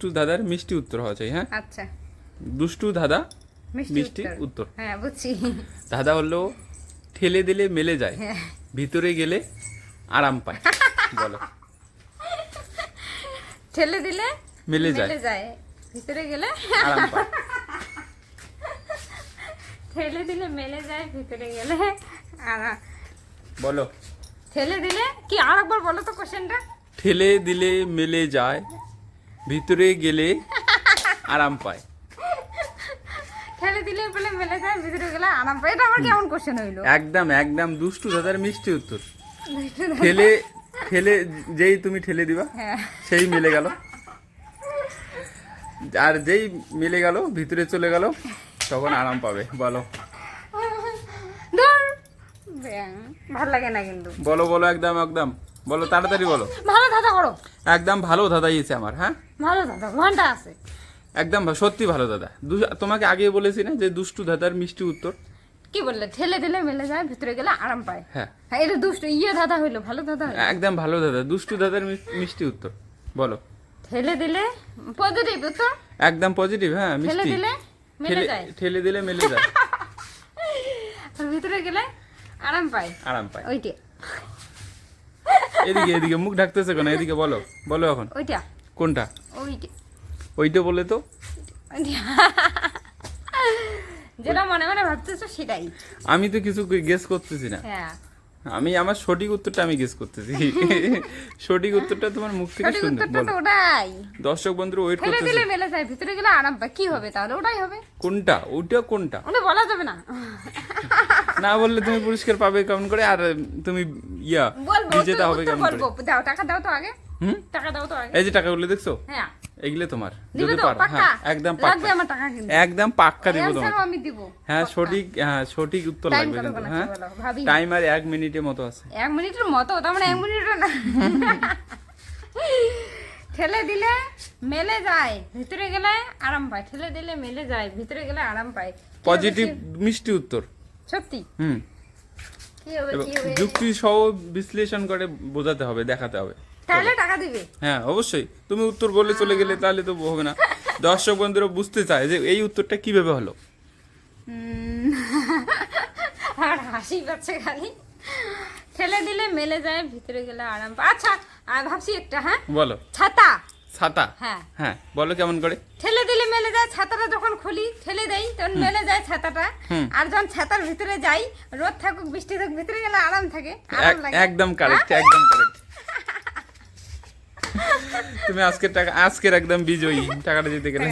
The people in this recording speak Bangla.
দুষ্টু দাদার মিষ্টি উত্তর হওয়া চাই হ্যাঁ? আচ্ছা। দুষ্টু দাদা মিষ্টি উত্তর। হ্যাঁ বুঝছি। দাদা হলো ঠেলে দিলে মেলে যায় হ্যাঁ। ভিতরে গেলে আরাম পায়। বলো। ঠেলে দিলে মেলে যায়। ভিতরে গেলে আরাম পায়। ঠেলে দিলে মেলে যায় ভিতরে গেলে আর বলো। ঠেলে দিলে কি আর একবার বলো তো কোশ্চেনটা ঠেলে দিলে মেলে যায় ভিতরে গেলে আরাম পায়। ঠেলে দিলে বলে মেলে যায় ভিতরে গেলে আরাম পায়। এটা আমার কেমন কোশ্চেন হইল? একদম একদম দুষ্টু দাদার মিষ্টি উত্তর। ঠেলে ঠেলে যেই তুমি ঠেলে দিবা হ্যাঁ। সেই মিলে গেল। আর যেই মিলে গেল ভিতরে চলে গেল তখন আরাম পাবে বলো। ভালো লাগে না কিন্তু। বলো বলো একদম একদম। বলো তাড়াতাড়ি বলো। ভালো দাদা করো। একদম ভালো দাদা ইয়েছে আমার হ্যাঁ? ভালো দাদা ঘণ্টা আছে। একদম সত্যি ভালো দাদা। তোমাকে আগে বলেছি না যে দুষ্টু দাদার মিষ্টি উত্তর? কি বললে? ঠেলে দিলে মেলে যায় ভিতরে গেলে আরাম পায়। হ্যাঁ। হ্যাঁ এটা দুষ্ট ইয়ে দাদা হইল ভালো দাদা একদম ভালো দাদা দুষ্টু দাদার মিষ্টি উত্তর। বলো। ঠেলে দিলে? পজিটিভ তো একদম পজিটিভ হ্যাঁ ঠেলে দিলে মেলে যায়। ঠেলে দিলে মেলে যায়। আর ভিতরে গেলে আরাম পায়। আরাম পায়। ওইটা। এদিকে এদিকে মুখ ঢাকতেছে কেন? এদিকে বলো বলো এখন। ওইটা। কোনটা? ওইটা বলে তো। যেটা মনে মনে ভাবতেছো সেটাই। আমি তো কিছু গেস করতেছি না। হ্যাঁ। আমি আমার সঠিক উত্তরটা আমি গেস করতেছি। সঠিক উত্তরটা তোমার মুখ থেকে শুনতে বলো। ওটাই। দর্শক বন্ধুরা ওয়েট ঠেলে করতেছে। দিলে মেলে যায় ভিতরে গেলে আরাম পায়। কি হবে তাহলে? ওটাই হবে। কোনটা? ওটা কোনটা? ওটা বলা যাবে না। না বললে তুমি পুরস্কার পাবে কেমন করে? আর তুমি ইয়া বিজেতা হবে কেমন করে? দাও টাকা দাও তো আগে। হুম? টাকা দাও তো এই যে টাকাগুলো দেখছ? হ্যাঁ। এগুলো তোমার। যদি পারো হ্যাঁ একদম পাক্কা। আমার টাকা কিন্তু। একদম পাক্কা দিব তোমাকে। আমি দিব হ্যাঁ সঠিক হ্যাঁ সঠিক উত্তর লাগবে কিন্তু হ্যাঁ? টাইম আর মিনিটের মতো আছে। মিনিটের মতো? তার মানে মিনিটও না। ঠেলে দিলে মেলে যায় ভিতরে গেলে আরাম পায়। ঠেলে দিলে মেলে যায় ভিতরে গেলে আরাম পায়। পজিটিভ মিষ্টি উত্তর। সত্যি? হুম। যুক্তি সহ বিশ্লেষণ করে বোঝাতে হবে দেখাতে হবে। তাহলে টাকা দিবে। হ্যাঁ অবশ্যই। তুমি উত্তর বলে চলে গেলে তাহলে তো হবে না। দর্শক বন্ধুরা বুঝতে চায় যে এই উত্তরটা কীভাবে হলো? আর হাসি পাচ্ছে খালি। ঠেলে দিলে মেলে যায় ভিতরে গেলে আরাম আচ্ছা আর ভাবছি একটা হ্যাঁ? বলো। ছাতা। ছাতা? হ্যাঁ। হ্যাঁ বলো কেমন করে? ঠেলে দিলে মেলে যায় ছাতাটা যখন খুলি ঠেলে দেই তখন মেলে যায় ছাতাটা। আর যখন ছাতার ভিতরে যাই রোদ থাকুক বৃষ্টি থাকুক ভিতরে গেলে আরাম থাকে আরাম লাগে। একদম কারেক্ট একদম কারেক্ট তুমি আজকের টাকা আজকের একদম বিজয়ী টাকাটা যেতে গেলে।